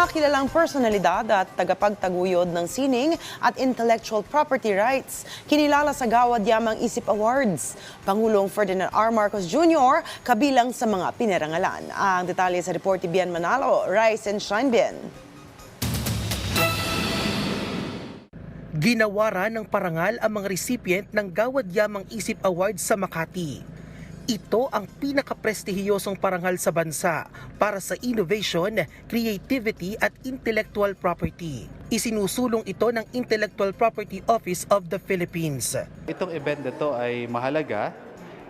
mga kilalang personalidad at tagapagtaguyod ng sining at intellectual property rights kinilala sa Gawad Yamang Isip Awards. Pangulong Ferdinand R. Marcos Jr. kabilang sa mga pinarangalan. Ang detalye sa report ni Bian Manalo, Rise and Shine Bian. Ginawara ng parangal ang mga recipient ng Gawad Yamang Isip Awards sa Makati. Ito ang pinakaprestihiyosong parangal sa bansa para sa innovation, creativity at intellectual property. Isinusulong ito ng Intellectual Property Office of the Philippines. Itong event na to ay mahalaga,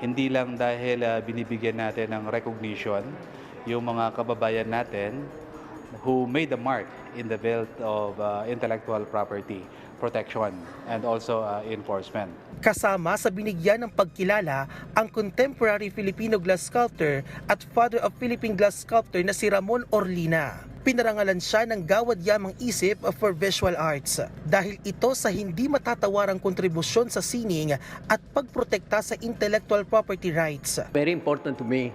hindi lang dahil ah, binibigyan natin ng recognition yung mga kababayan natin who made the mark in the field of ah, intellectual property protection and also ah, enforcement. Kasama sa binigyan ng pagkilala ang contemporary Filipino glass sculptor at father of Philippine glass sculptor na si Ramon Orlina. Pinarangalan siya ng Gawad Yamang Isip for Visual Arts dahil ito sa hindi matatawarang kontribusyon sa sining at pagprotekta sa intellectual property rights. very important to me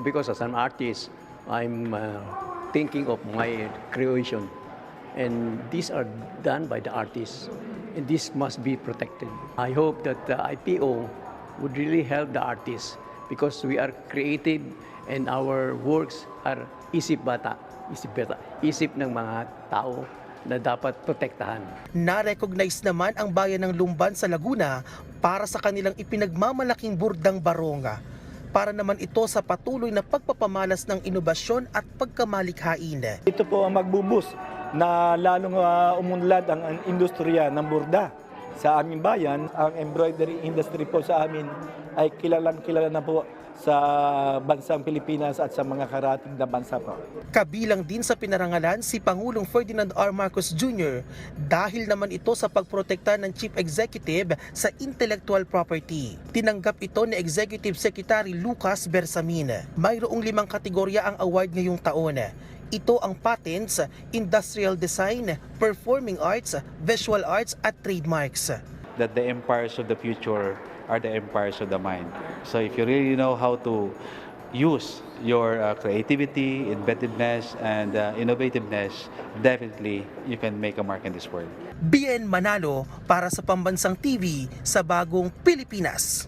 because as an artist, I'm uh, thinking of my creation. And these are done by the artists. And this must be protected. I hope that the IPO would really help the artists because we are creative and our works are isip bata, isip bata, isip ng mga tao na dapat protektahan. Na-recognize naman ang bayan ng Lumban sa Laguna para sa kanilang ipinagmamalaking burdang baronga. Para naman ito sa patuloy na pagpapamalas ng inobasyon at pagkamalikhain. Ito po ang magbubus na lalong uh, umunlad ang industriya ng burda sa aming bayan. Ang embroidery industry po sa amin ay kilalang kilala na po sa bansang Pilipinas at sa mga karating na bansa po. Kabilang din sa pinarangalan si Pangulong Ferdinand R. Marcos Jr. dahil naman ito sa pagprotekta ng Chief Executive sa intellectual property. Tinanggap ito ni Executive Secretary Lucas Bersamin. Mayroong limang kategorya ang award ngayong taon. Ito ang patents, industrial design, performing arts, visual arts at trademarks. That the empires of the future are the empires of the mind. So if you really know how to use your ah, creativity, inventiveness, and ah, innovativeness, definitely you can make a mark in this world. BN Manalo para sa Pambansang TV sa Bagong Pilipinas.